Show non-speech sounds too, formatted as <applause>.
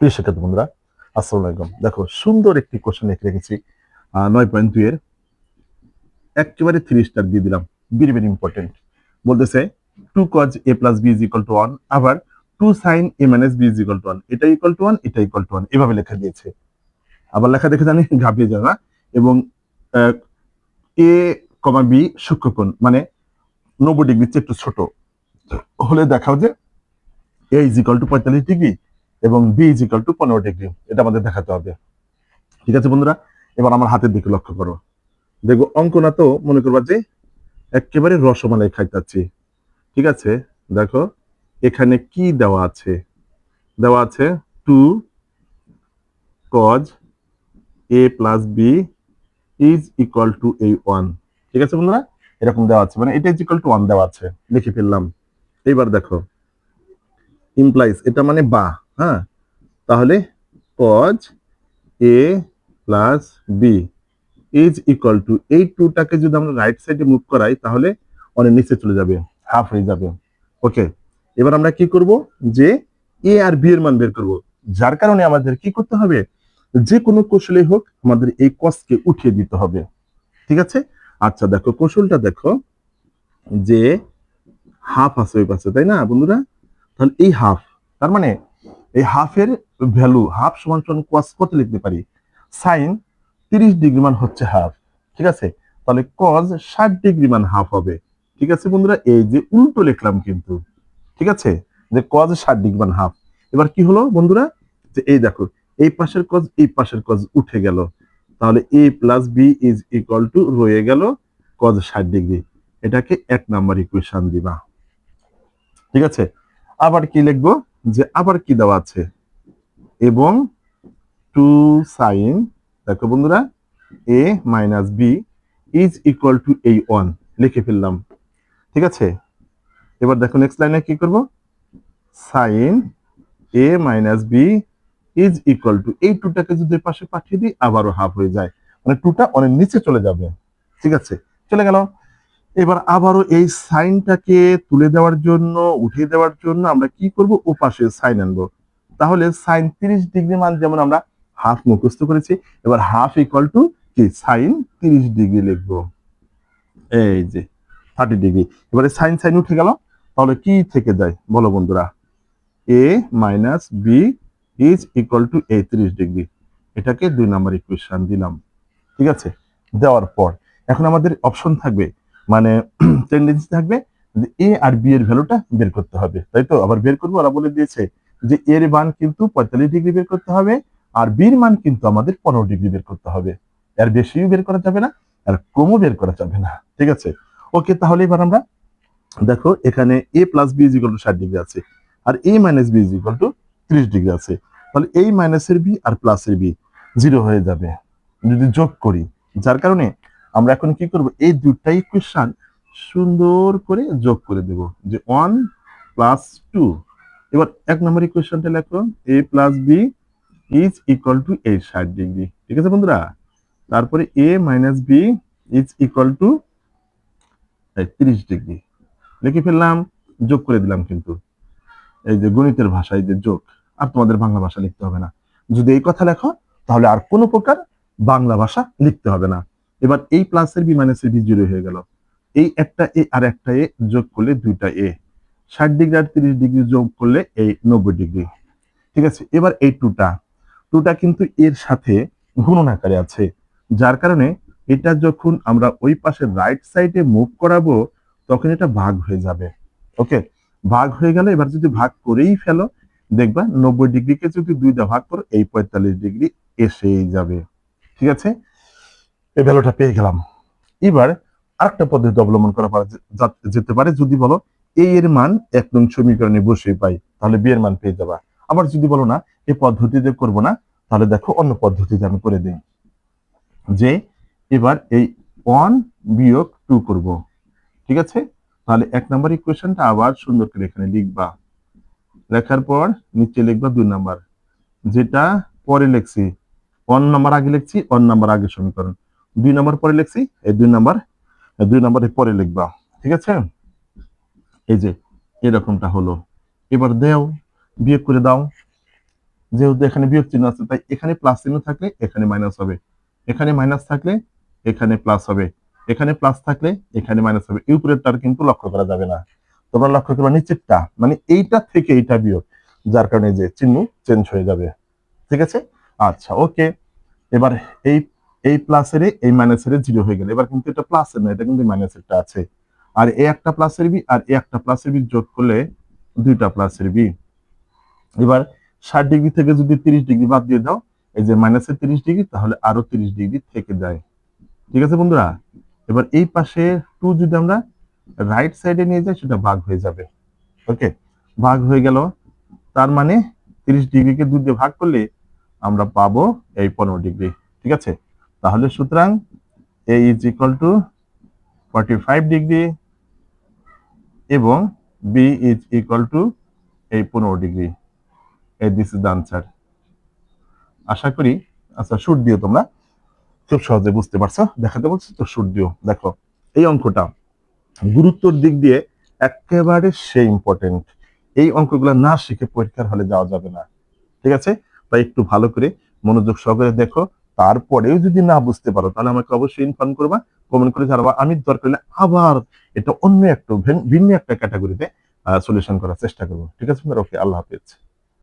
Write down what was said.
প্রিয় শিক্ষার্থী বন্ধুরা, আসসালামু আলাইকুম। দেখো, সুন্দর একটি কোশ্চেন লিখে রেখেছি নয় পয়েন্ট দুই এর। একেবারে থ্রি স্টার দিয়ে দিলাম। ভেরি ভেরি ইম্পর্টেন্ট বলতেছে two cos A plus B is equal to one আবার two sine A minus B is equal to one এটা ইকাল টু ওয়ান এটা ইকাল টু ওয়ান এভাবে লেখা দিয়েছে। আবার লেখা দেখে জানি, ঘাবড়িয়ে যাবে না। এবং এ কমা বি সূক্ষ্মকোণ মানে নব্বই ডিগ্রি চেয়ে একটু ছোট। হলে দেখাও যে এ ইজ ইকাল টু পঁয়তাল্লিশ ডিগ্রি। এবং বি ইজ ইকাল টু পনেরো ডিগ্রি এটা আমাদের দেখাতে হবে। ঠিক আছে বন্ধুরা? এবার আমার হাতের দিকে লক্ষ্য করো। দেখো অঙ্কনা তো, মনে করবা যে একেবারে রসমালাই খাইতাছি। ঠিক আছে? দেখো, এখানে কি দেওয়া আছে? দেওয়া আছে two cos A plus B is equal to এই ওয়ান ঠিক আছে বন্ধুরা? এরকম দেওয়া আছে। মানে এটা ইজ ইকুয়াল টু ওয়ান দেওয়া আছে। লিখে ফেললাম। এইবার দেখো। ইমপ্লাইজ এটা মানে বা। হ্যাঁ তাহলে cos A plus B is equal to এই টুটাকে যদি আমরা রাইট সাইডে মুভ করাই, তাহলে অনেক নিচে চলে যাবে হাফ হয়ে যাবে। ওকে এবার আমরা কি করব? যে এ আর বি এর মান বের করব। যার কারণে আমাদের কি করতে হবে? যে কোনো কৌশলে হোক আমাদের এই কসকে উঠিয়ে দিতে হবে। ঠিক আছে? আচ্ছা দেখো, কৌশলটা দেখো। যে হাফ আছে ওই পাশে, তাই না বন্ধুরা? তাহলে এই হাফ তার মানে এই হাফের ভ্যালু হাফ সমান সমান কস কত লিখতে পারি? সাইন তিরিশ ডিগ্রি মান হচ্ছে হাফ ঠিক আছে? তাহলে কজ ষাট ডিগ্রি মান হাফ হবে, ঠিক আছে বন্ধুরা? এই যে উল্টো লিখলাম কিন্তু, ঠিক আছে? যে কজ ষাট ডিগ্রি মান হাফ এবার কি হলো বন্ধুরা? যে এই দেখো, এই পাশের কজ এই পাশের কজ উঠে গেল, তাহলে A plus B is equal to রয়ে গেল কজ ষাট ডিগ্রি এটাকে এক নাম্বার ইকুয়েশন দিবা, ঠিক আছে? আবার কি লিখব? যে আবার কি দেওয়া আছে? এবং টু সাইন, দেখো বন্ধুরা, A minus B is equal to এই ওয়ান, লিখে ফেললাম। ঠিক আছে? এবার দেখো নেক্সট লাইনে কি করব? Sine A minus B is equal to, এই টুটাকে যদি পাশে পাঠিয়ে দিই, আবারও হাফ হয়ে যায়। মানে টুটা অনেক নিচে চলে যাবে। ঠিক আছে? চলে গেল। এবার আবারও এই সাইনটাকে তুলে দেওয়ার জন্য, উঠিয়ে দেওয়ার জন্য আমরা কি করব? ও পাশে সাইন আনব। তাহলে সাইন তিরিশ ডিগ্রি মান যেমন আমরা হাফ মুখস্থ করেছি, এবার হাফ ইকুয়াল টু কি? সাইন তিরিশ ডিগ্রি লিখব। এই যে থার্টি ডিগ্রি। এবারে সাইন সাইন উঠে গেল। তাহলে কি থেকে যায়? বলো বন্ধুরা। A minus B is equal to এ তিরিশ ডিগ্রি। এটাকে দুই নাম্বার ইকুয়েশন দিলাম। ঠিক আছে? দেওয়ার পর। এখন আমাদের অপশন থাকবে মানে <clears throat> টেন্ডেন্সি থাকবে যে এ আর বি এর ভ্যালুটা বের করতে হবে, তাই তো? আবার বের করব, ওরা বলে দিয়েছে যে এর মান কিন্তু পঁয়তাল্লিশ ডিগ্রি বের করতে হবে আর বির মান কিন্তু আমাদের পনেরো ডিগ্রি বের করতে হবে। এর বেশিও বের করা যাবে না আর কমও বের করা যাবে না, ঠিক আছে? ওকে তাহলে এবার আমরা দেখো এখানে A plus B is equal to ষাট ডিগ্রি আছে আর A minus B is equal to ত্রিশ ডিগ্রি আছে। তাহলে এই মাইনাসের বি আর প্লাসের বি জিরো হয়ে যাবে। যদি যোগ করি, যার কারণে আমরা এখন কি করব? এই দুটাই ইকুয়েশন সুন্দর করে যোগ করে দেব। যে ওয়ান প্লাস টু এবার এক নম্বর ইকুয়েশনটা লেখো। A plus B is equal to এ ষাট ডিগ্রি ঠিক আছে বন্ধুরা? তারপরে A minus B is equal to তিরিশ ডিগ্রি লিখে ফেললাম, যোগ করে দিলাম কিন্তু। এই যে গণিতের ভাষায় যে যোগ, আর তোমাদের বাংলা ভাষা লিখতে হবে না। যদি এই কথা লেখো, তাহলে আর কোনো প্রকার বাংলা ভাষা লিখতে হবে না। এবার এই প্লাসের বি মাইনাসের বি জিরো হয়ে গেল। এই একটা এ আর একটা এ যোগ করলে দুইটা এ ষাট ডিগ্রি আর তিরিশ ডিগ্রি যোগ করলে এই নব্বই ডিগ্রি। ঠিক আছে? এবার এই টুটা টুটা কিন্তু এর সাথে গুণন আকারে আছে। যার কারণে এটা যখন আমরা ওই পাশে রাইট সাইডে মুভ করাবো, তখন এটা ভাগ হয়ে যাবে। ওকে ভাগ হয়ে গেলে এবার যদি ভাগ করেই ফেলো, দেখবা নব্বই ডিগ্রিকে যদি দুইটা ভাগ করো, এই পঁয়তাল্লিশ ডিগ্রি এসেই যাবে। ঠিক আছে? এই ভ্যালুটা পেয়ে গেলাম। এবার আরেকটা পদ্ধতি অবলম্বন করা যেতে পারে। যদি বলো এ এর মান এক নং সমীকরণে বসে পাই, তাহলে বি এর মান পেয়ে যাবা। আবার যদি বলো না, এই পদ্ধতিতে করব না, তাহলে দেখো অন্য পদ্ধতিতে আমি করে দিই। যে এবার এই ওয়ান বিয়োগ টু করব। ঠিক আছে? তাহলে এক নাম্বার ইকুয়েশনটা আবার সুন্দর করে এখানে লিখবা। লেখার পর নিচে লিখবা দুই নাম্বার যেটা পরে লিখছি ওয়ান নাম্বার আগে লিখছি ওয়ান নাম্বার আগে সমীকরণ। দুই নাম্বার পরে লিখছি, এই দুই নাম্বার দুই নাম্বারের পরে লিখবা, ঠিক আছে? এই যে, এরকমটা হলো। এবার দেও, বিয়োগ করে দাও। যেহেতু এখানে বিয়োগ চিহ্ন আছে, তাই এখানে প্লাস চিহ্ন থাকলে এখানে মাইনাস হবে। এখানে মাইনাস থাকলে এখানে প্লাস হবে। এখানে প্লাস থাকলে এখানে মাইনাস হবে। এই উপরেরটার কিন্তু লক্ষ্য করা যাবে না। তোমরা লক্ষ্য করবা নিচেরটা মানে এইটা থেকে এইটা বিয়োগ, যার কারণে যে চিহ্ন চেঞ্জ হয়ে যাবে। ঠিক আছে? আচ্ছা ওকে এবার এই এই প্লাসের এই মাইনাসের জিরো হয়ে গেল। এবার কিন্তু এটা প্লাসের না, এটা কিন্তু মাইনাসেরটা আছে। আর এই একটা প্লাসের বি আর এই একটা প্লাসের বি যোগ করলে দুইটা প্লাসের বি এবার ষাট ডিগ্রি থেকে যদি তিরিশ ডিগ্রি বাদ দিয়ে দাও, এই যে মাইনাসের তিরিশ ডিগ্রি তাহলে আরও তিরিশ ডিগ্রি থেকে যায়। ঠিক আছে বন্ধুরা? এবার এই পাশে টু যদি আমরা রাইট সাইডে নিয়ে যাই, সেটা ভাগ হয়ে যাবে। ওকে ভাগ হয়ে গেল, তার মানে তিরিশ ডিগ্রিকে দুই দিয়ে ভাগ করলে আমরা পাবো এই পনেরো ডিগ্রি ঠিক আছে? তাহলে সুতরাং A is equal to forty five degree এবং বি ইজ ইকুয়াল টু এই পনেরো ডিগ্রি এই দিস ইজ দ্য আনসার আশা করি আচ্ছা শুট দিও তোমরা। খুব সহজে বুঝতে পারছ, দেখাতে বলছি তো শুট দিও। দেখো, এই অঙ্কটা গুরুত্বর দিক দিয়ে একেবারে সে ইম্পর্টেন্ট এই অঙ্কগুলো না শিখে পরীক্ষার হলে যাওয়া যাবে না। ঠিক আছে? তাই একটু ভালো করে মনোযোগ সহকারে দেখো তারপরেও যদি না বুঝতে পারো, তাহলে আমাকে অবশ্যই ইনফর্ম করবা কমেন্ট করে জানাবা। আমি দরকার হলে আবার এটা অন্য একটা ভিন্ন একটা ক্যাটাগরিতে সলিউশন করার চেষ্টা করব। ঠিক আছে ওকে, আল্লাহ হাফিজ।